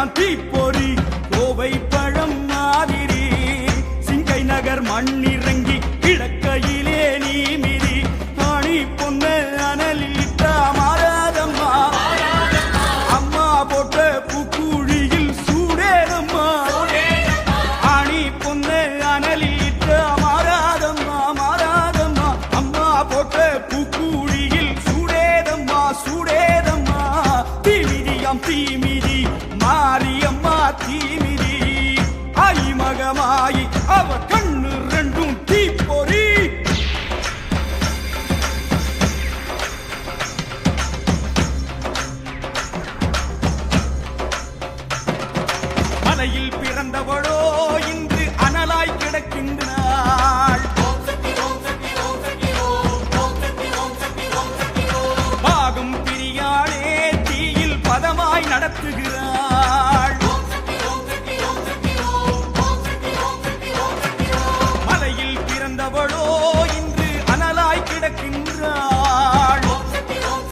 வீதியான் தீப்பொறி கோவை பழம் மாதிரி. சிங்கை நகர் மண்ணிறங்கி கிழக்கையிலே நீ மிதி. ஆணி பொண்ண அனலிட்டா மாறாதம்மா. அம்மா போட்ட புக்குழியில் சூடேதம்மா ஆணி பொண்ண அனலிட்டா மாறாதம்மா மாறாதம்மா. அம்மா போட்ட புக்குழியில் சூடேதம்மா சூடேதம்மா. தீமிதியாம் தீமி தீமிதி. ஆய் மகமாயி அவ கண்ணு ரெண்டும் தீப்பொறி. மலையில் பிறந்தவளோ இன்று அனலாய் கிடக்கின்றாள் பாகம் பிரியாளே தீயில் பதமாய் நடத்துகிறார்